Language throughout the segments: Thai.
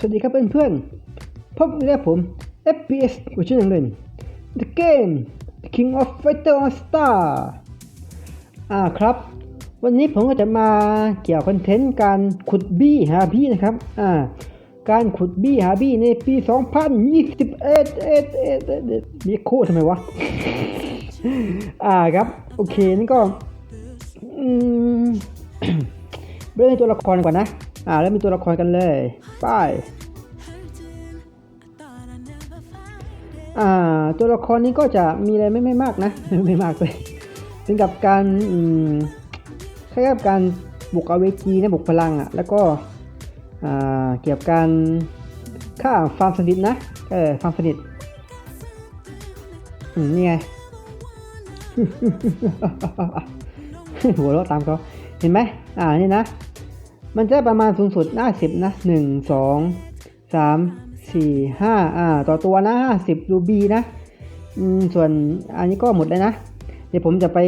สวัสดีครับเพื่อนๆ พบกับผม FPS กูชื่อหนังเล่น The Game The King of Fighter All Star อ่าครับ วันนี้ผมก็จะมาเกี่ยวคอนเทนต์การขุดบี้หาบี้นะครับ อ่า การขุดบี้หาบี้ในปี 2021เอ็ดเอ็ดเอ็ดเอ็ดเอ็ดมีโคทำไมวะ อ่าครับ โอเคนั่นก็ อืมเริ่มในตัวละครก่อนนะ อ่าเริ่มเป็นตัวละครกันเลยไปอ่าตัวละครนี้ก็จะมีอะไรไม่ไม่มากนะ ไม่มากเลยเป็นกับการอืมคล้ายกับการบุกเอเวทีนะบุกพลังอะแล้วก็อ่าเกี่ยวกับการฆ่าฟาร์มสนิทนะเออฟาร์มสนิทอืมนี่ไงหัวเราะตามเขาเห็นไหมอ่านี่นะ มันจะประมาณสูงสุดห้าสิบนะหนึ่งสองสามสี่ห้าอ่าต่อตัวนะห้าสิบรูบีนะอืมส่วนอันนี้ก็หมดเลยนะ เดี๋ยวผมจะไป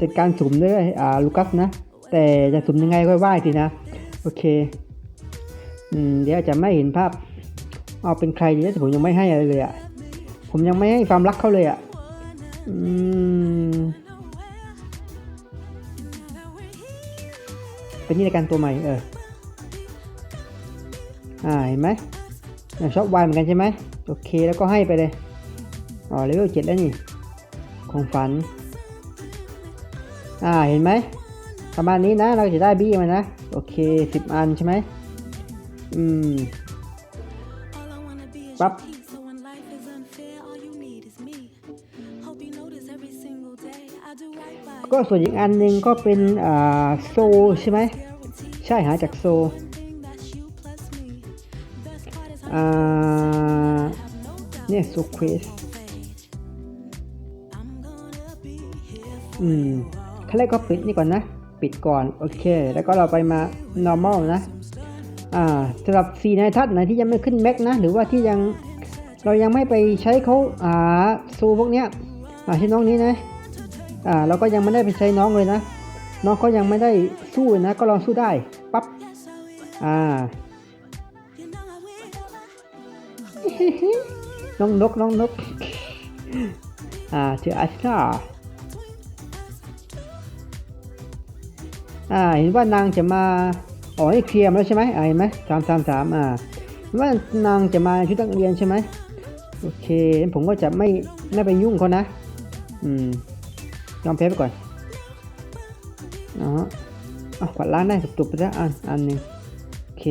จัดการสุ่มด้วยอ่าลูกัสนะ แต่จะสุ่มยังไงค่อยว่าอีกทีนะ โอเคอืมเดี๋ยวอาจจะไม่เห็นภาพ เอาเป็นใครดีนะแต่ผมยังไม่ให้อะไรเลยอะ่ะผมยังไม่ให้ความรักเขาเลยอะ่ะอืมเป็นนี่รายการตัวใหม่เออ อ่าเห็นไหมชอบวายเหมือนกันใช่ไหมโอเคแล้วก็ให้ไปเลยอ๋อเลเวลเจ็ดแล้วนี่ของฝัน อ่าเห็นไหมประมาณนี้นะเราจะได้บี้มานะ โอเคสิบอันใช่ไหมอืมปั๊บก็ส่วนอีกอันหนึ่งก็เป็นอ่าโซใช่ไหมใช่หาจากโซ เนี่ยโซเควสอืมขั้นแรกก็ปิดนี่ก่อนนะ ปิดก่อน โอเค แล้วก็เราไปมา normal นะ อ่าสำหรับสีในทัศน์ไหนที่ยังไม่ขึ้นแม็กนะ หรือว่าที่ยังเรายังไม่ไปใช้เขาอ่าซูพวกเนี้ยอ่าที่น้องนี้นะ อ่าเราก็ยังไม่ได้ไปใช้น้องเลยนะ น้องเขายังไม่ได้สู้นะ ก็ลองสู้ได้ ปั๊บ อ่า น้องนกน้องนก อ่าเจออาชาอ่าเห็นว่านางจะมาอ๋อนี่เคลียร์มาแล้วใช่ไหมอ่าเห็นไหมสามสามสามอ่าเห็นว่านางจะมาชุดนักเรียนใช่ไหมโอเคผมก็จะไม่ไม่ไปยุ่งเขานะ อืมยอมแพ้ไปก่อนอ๋อเอขวดล้างได้ตุบๆไปแล้วอันอันหนึ่งโอเค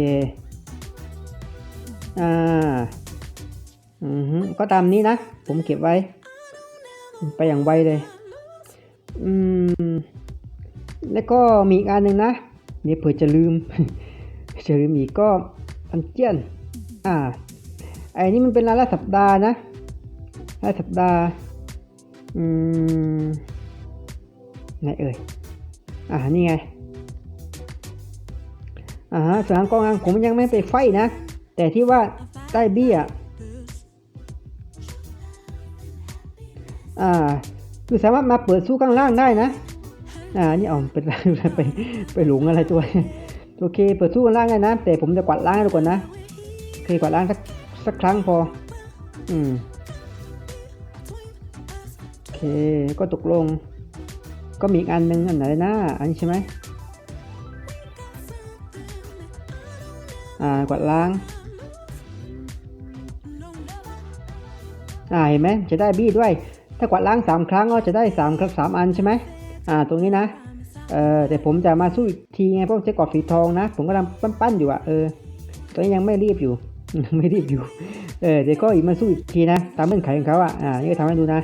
อ่า อือก็ตามนี้นะ ผมเก็บไว้ ไปอย่างไวเลย อืม แล้วก็มีอีกอันหนึ่งนะเดี๋ยเผื่อจะลืม จะลืมอีกก็อันเจียน อ่าไอ้นี่มันเป็นรายละสัปดาห์นะรายสัปดาห์ อืมไหนเอ่ย อ่า นี่ไง อ่าฮะสนามกองงานผมยังไม่ไปไฟนะ แต่ที่ว่าได้เบี้ย อ่าคือสามารถมาเปิดสู้ข้างล่างได้นะ อ่า นี่อ๋อเป็นไปไปหลงอะไรตัวโอเค เปิดสู้ข้างล่างได้นะ แต่ผมจะกวาดล้างให้ดูก่อนนะโอเคกวาดล้างสักสักครั้งพอ อืม โอเค ก็ตกลง ก็มีอีกอันหนึงอันไหนนะ อันนี้ใช่ไหมอ่า กวาดล้าง อ่า เห็นไหมจะได้บี้ด้วย ถ้ากวาดล้างสามครั้งก็จะได้สามครับสามอันใช่ไหมอ่าตรงนี้นะเออแต่ผมจะมาสู้อีกทีไงเพราะใช้กอบสีทองนะ ผมก็ทำปั้นๆอยู่อะเออตอนนี้ยังไม่รีบอยู่ไม่รีบอยู่เออเดี๋ยวก็อีกมาสู้อีกทีนะ ตามเงื่อนไขของเขาอะอ่านี่ก็ทำให้ดูนะ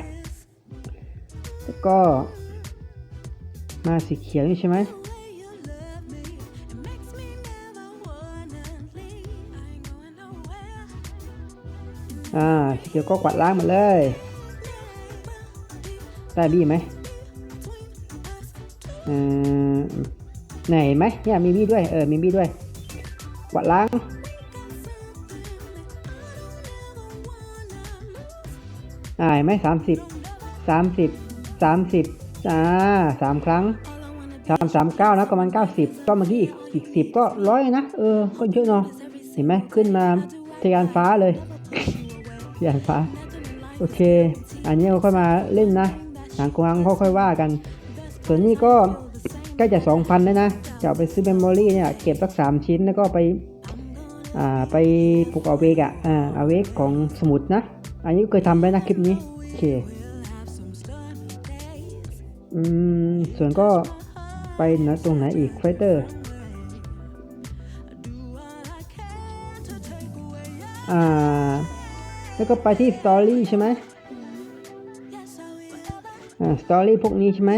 แล้วก็ มาสีเขียวนี่ใช่ไหมอ่าสีเขียวก็กวาดล้างมดเลย ได้บี้ไหมเออไหนไหมเนี่ยมีบี้ด้วย เออ มีบี้ด้วย กวาดล้าง อ่าเห็นไหมสามสิบ สามสิบ สามสิบอ่าสามครั้งสามสามเก้านะประมาณเก้าสิบก็เมื่อกี้อีกอีกสิบก็ร้อยนะ เออ ก็เยอะเนาะ เห็นไหมขึ้นมาทะยานฟ้าเลยทะยานฟ้า โอเค อันนี้เราค่อยมาเล่นนะ หลังกวางค่อยๆว่ากัน ส่วนนี้ก็ใกล้จะสองพันแล้วนะจะเอาไปซื้อเมมโมรี่เนี่ยเก็บสักสามชิ้นแล้วก็ไปอ่าไปปลุกเอาเวกอะอ่าเอาเวกของสมุดนะ อันนี้เคยทำไปนะคลิปนี้โอเคอืมส่วนก็ไปนะตรงไหนอีกไฟเตอร์อ่าแล้วก็ไปที่สตอรี่ใช่ไหม อ่าสตอรี่พวกนี้ใช่ไหม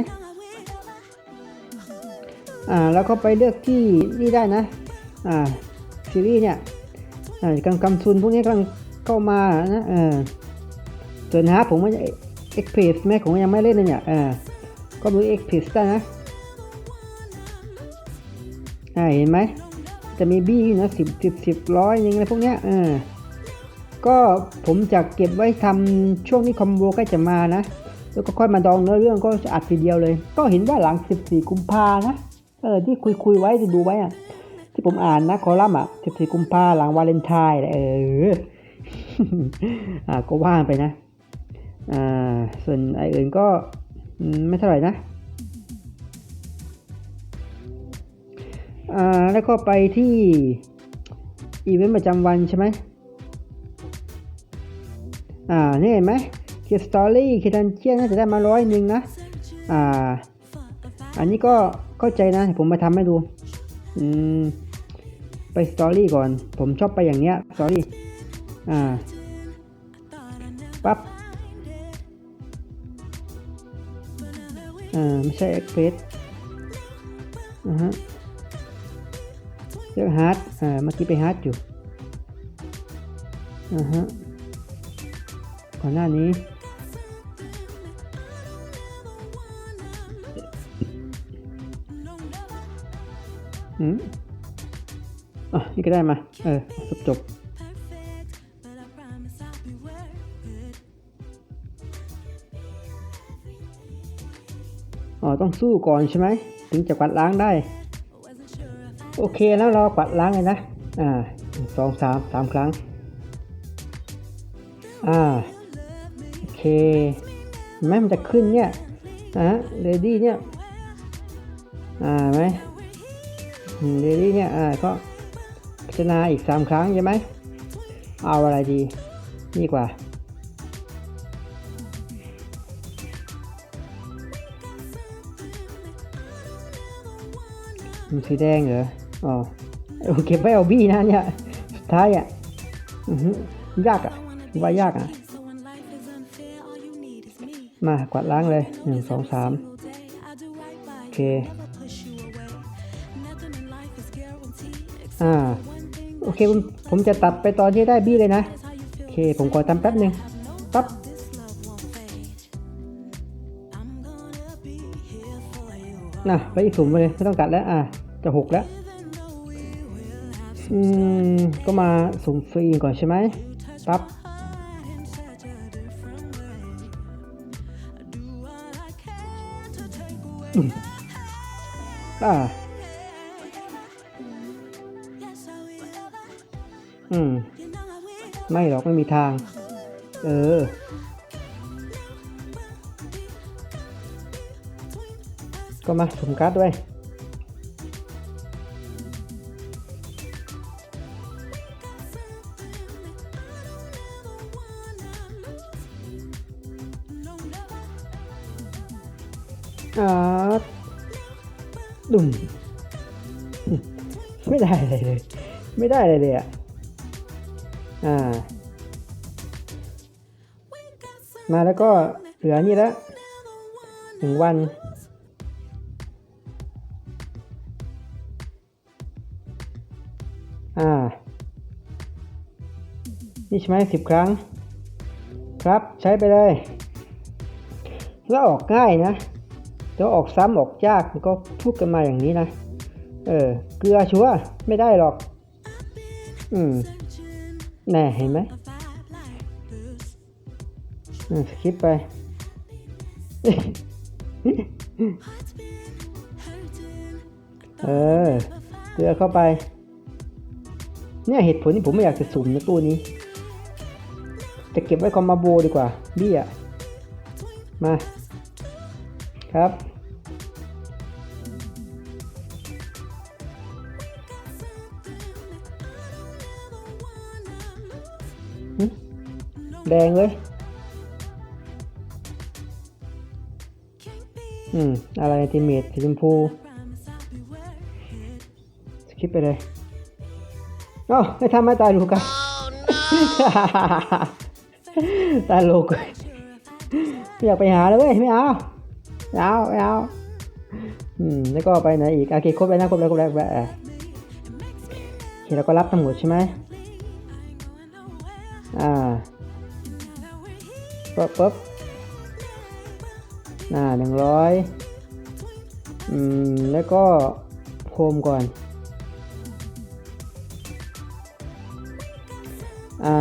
อ่าแล้วก็ไปเลือกที่นี่ได้นะอ่าซีรีส์เนี่ยอ่ากำกำซุนพวกนี้กำลังเข้ามานะเออส่วนฮาร์ผมว่าเอ็กเพรสแม่ผมยังไม่เล่นเลยเนี่ยอ่าก็ดูเอ็กเพรสได้นะอ่าเห็นไหมจะมีบี้อยู่นะสิบสิบสิบร้อยยังไงพวกเนี้ยเออก็ผมจะเก็บไว้ทำช่วงนี้คอมโบใกล้จะมานะ แล้วก็ค่อยมาดองเนื้อเรื่องก็อัดทีเดียวเลย ก็เห็นว่าหลัง 14 กุมภานะ เออที่คุยคุยไว้จะดูไว้อะที่ผมอ่านนะคอลัมน์อะ 14 กุมภาหลังวาเลนไทน์เออ อ่าก็ว่างไปนะ อ่า ส่วนไออื่นก็ไม่เท่าไหร่นะ อ่า แล้วก็ไปที่อีเวนต์ประจำวันใช่ไหมอ่า นี่เห็นไหม เคียสตอรี่เคียดันเชียนน่าจะได้มาร้อยหนึ่งนะ อ่า อันนี้ก็เข้าใจนะ ผมมาทำให้ดู อืม ไปสตอรี่ก่อน ผมชอบไปอย่างเนี้ยสตอรี่ อ่า ปั๊บอ่า ไม่ใช่เอ็กเพรสอ่าฮะเลือกฮาร์ดอ่า เมื่อกี้ไปฮาร์ดอยู่ อ่าฮะก่อนหน้านี้ อืมอะนี่ก็ได้มา เออจบจบอ๋อ ต้องสู้ก่อนใช่ไหม ถึงจะกวาดล้างได้ โอเคแล้วเรากวาดล้างเลยนะ อ่าสองสามสามครั้ง อ่า โอเคเห็นไหมมันจะขึ้นเนี่ยนะฮะเลดี้เนี่ย อ่าไหม เลดี้เนี่ยอ่าก็พิจารณาอีกสามครั้งใช่ไหม เอาอะไรดี นี่กว่า สีแดงเหรอ อ๋อโอเคไม่เอาบี้นะเนี่ย สุดท้ายอะยากอะ ว่ายากอะ มากวาดล้างเลยหนึ่งสองสามโอเค อ่าโอเคผมผมจะตัดไปตอนที่ได้บี้เลยนะ โอเค ผมขอทำแป๊บหนึ่งปั๊บน่ะไปอีกสุ่มไปเลยไม่ต้องกัดแล้ว อะ จะหกแล้ว อืม ก็มาสุ่มฟรีก่อนใช่ไหมปั๊บอ่า อืม ไม่หรอกไม่มีทาง เออ ก็มาสุ่มการ์ดด้วยอาดุ่ม ไม่ได้อะไรเลย ไม่ได้อะไรเลยอะ อ่า มาแล้วก็เหลือนี่แล้วหนึ่งวัน อ่า นี่ใช่ไหมสิบครั้ง ครับใช้ไปเลย แล้วออกง่ายนะแล้วออกซ้ำออกยากมันก็พูดกันมาอย่างนี้นะ เออ เกลือชัวร์ไม่ได้หรอก อืม แน่เห็นไหมสคิปไป เออเกลือเข้าไป เนี่ยเหตุผลที่ผมไม่อยากจะสุ่มในตู้นี้ จะเก็บไว้คอมมาโบดีกว่า บี้ยมา ครับ แดงเลย อืม อะไรทีเมทสีชมพูสคิปไปเลยเอ้าไม่ทำไม่ตายลูกกันตายลูกไม่อยากไปหาเลยเว้ยไม่เอาไม่เอาไม่เอาอืมแล้วก็ไปไหนอีกโอเคครบแล้วนะครบแล้วครบแล้วครบแล้วอะโอเคเราก็รับทั้งหมดใช่ไหมอ่า ปุ๊บปุ๊บอ่าหนึ่งร้อยอืม แล้วก็โฮมก่อน อ่า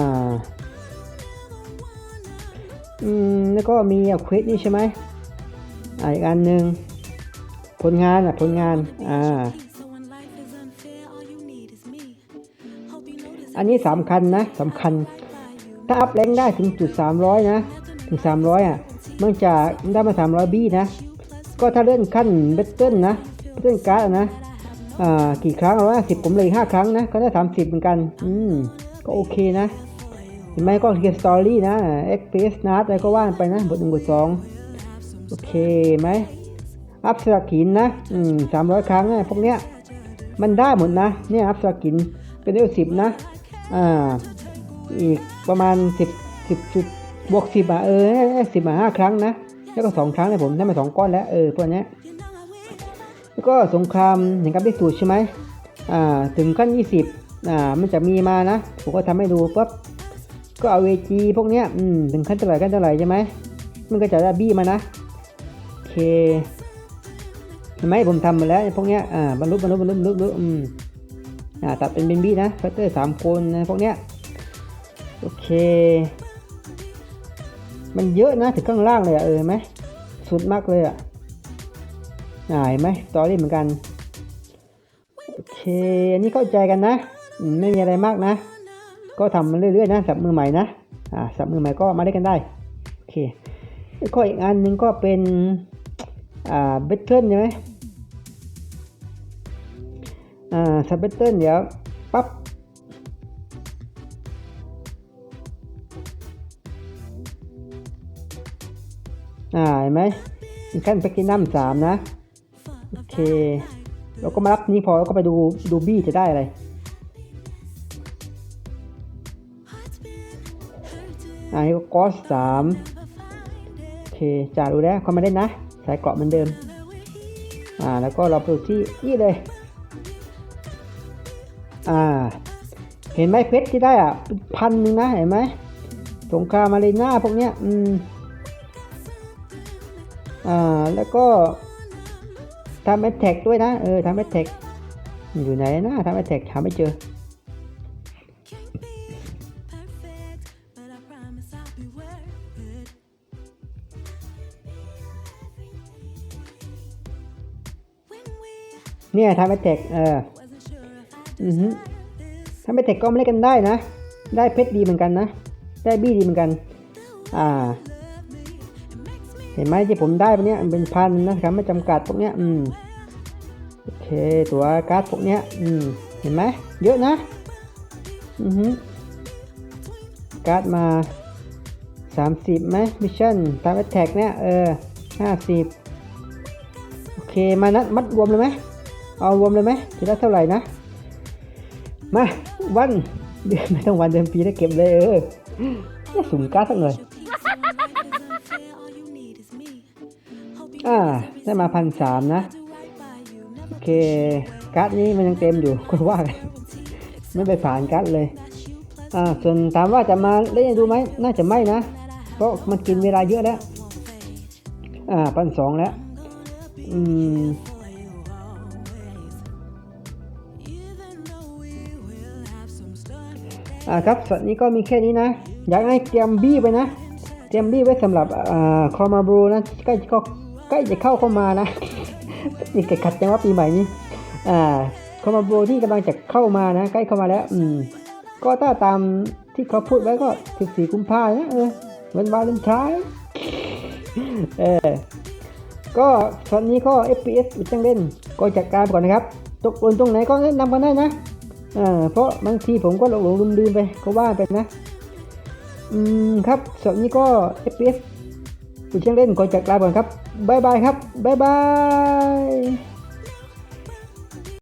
อืม แล้วก็มีอาเควสนี่ใช่ไหมอ่าอีกอันหนึ่งผลงานอะ ผลงาน อ่า อันนี้สำคัญนะสำคัญ ถ้าอัพแรงได้ถึงจุด300นะ ถึง 300 อะมันจะได้มา 300 บี้นะ ก็ถ้าเลื่อนขั้นเบตเทิลนะเบตเทิลการ์ดนะอ่ากี่ครั้งร้อยสิบผมเลยห้าครั้งนะ ก็ได้30เหมือนกัน อืม ก็โอเคนะเห็นไหมก็เขียนสตอรี่นะ XPS นัดอะไรก็ว่านไปนะ บทหนึ่งบทสองโอเคไหมอัพสกินนะ อืมสามร้อยครั้งนะพวกเนี้ย มันได้หมดนะ เนี่ยอัพสกินเป็นเลเวลสิบนะ อ่า อีกประมาณสิบสิบจุด บวกสิบอะเออสิบมาห้าครั้งนะ แล้วก็สองครั้งเลยผมได้มาสองก้อนแล้วเออพวกนี้แล้วก็สงครามแห่างการพิสูจน์ใช่ไหมอ่าถึงขั้น20อ่ามันจะมีมานะ ผมก็ทำให้ดูปั๊บก็เอาเวจีพวกเนี้ยอืมถึงขั้นเท่าไหร่ขั้นเท่าไหร่ใช่ไหมมันก็จะได้บี้มานะโอเคเห็นไหมผมทำมาแล้วพวกเนี้ยอ่าบรรลุบรรลุบรรลุบรรลุอืมอ่าตัดเป็นเบนบี้นะฟัตเตอร์สามคนนะพวกเนี้ยโอเค มันเยอะนะถึงข้างล่างเลยอะเออเห็นไหมสุดมากเลยอะอ่าเห็นไหมสตอรี่เหมือนกัน โอเค อันนี้เข้าใจกันนะ ไม่มีอะไรมากนะ ก็ทำมาเรื่อยๆนะสับมือใหม่นะ อ่าสับมือใหม่ก็มาได้กันได้ โอเคแล้วก็อีกอันหนึ่งก็เป็น อ่าเบตเทิลใช่ไหมอ่าสับเบตเทิลเดี๋ยวปั๊บ อ่าเห็นไหมมีขั้นแพคกินัมสามนะ โอเค เราก็มารับนี้พอแล้วก็ไปดูดูบี้จะได้อะไร อ่านี่ก็กอสสามโอเคจ่าดูแล้วเขามาเล่นนะ สายเกราะเหมือนเดิม อ่า แล้วก็เราไปดูที่นี่เลย อ่า เห็นไหมเพชรที่ได้อะพันหนึ่งนะ เห็นไหมสงครามมาเรน่าพวกเนี้ย อืม อ่าแล้วก็ทำแอตแทกด้วยนะ เออทำแอตแทกอยู่ไหนนะทำแอตแทกหาไม่เจอเนี่ยทำแอตแทกเอออือฮึทำแอตแทกก็ไม่เล่นกันได้นะ ได้เพชรดีเหมือนกันนะ ได้บี้ดีเหมือนกัน อ่า เห็นไหมที่ผมได้พวกนี้เป็นพันนะครับไม่จำกัดพวกเนี้ยอืมโอเคตัวการ์ดพวกเนี้ยอืมเห็นไหมเยอะนะอือฮึการ์ดมา 30ไหมมิชชั่นตามแอตแทกเนี้ยเออ50โอเคมานัดมัดรวมเลยไหมเอารวมเลยไหมจะได้เท่าไหร่นะ มาวันเดือนไม่ต้องวันเดือนปีได้เก็บเลยเออเนี่ยสุ่มการ์ดสักหน่อย อ่า ได้มาพันสามนะ โอเค การ์ดนี้มันยังเต็มอยู่ก็ว่ากันไม่ไปผ่านการ์ดเลย อ่า ส่วนถามว่าจะมาเล่นดูไหม น่าจะไม่นะ เพราะมันกินเวลาเยอะแล้ว อ่าพันสองแล้ว อืมอ่าครับส่วนนี้ก็มีแค่นี้นะ อยากให้เตรียมบี้ไปนะ เตรียมบี้ไว้สำหรับอ่าคอมาบรูนะใกล้ก็ ใกล้จะเข้าเข้ามานะนี่เกิดขัดจังว่าปีใหม่นี้อ่าคอมาบรูที่กำลังจะเข้ามานะ ใกล้เข้ามาแล้ว อืม ก็ถ้าตามที่เขาพูดไว้ก็14กุมภาพันธ์นะเออวันวาเลนไทน์เออก็ตอนนี้ก็ FPS อุดจังเล่นก็จัดการก่อนนะครับ ตกหล่นตรงไหนก็แนะนำกันได้นะเออเพราะบางทีผมก็หลงหลงลืมลืมไปก็ว่าไปนะ อืมครับสำหรับนี้ก็ FPS อุดจังเล่นก็จัดการก่อนครับ บายบายครับบายบาย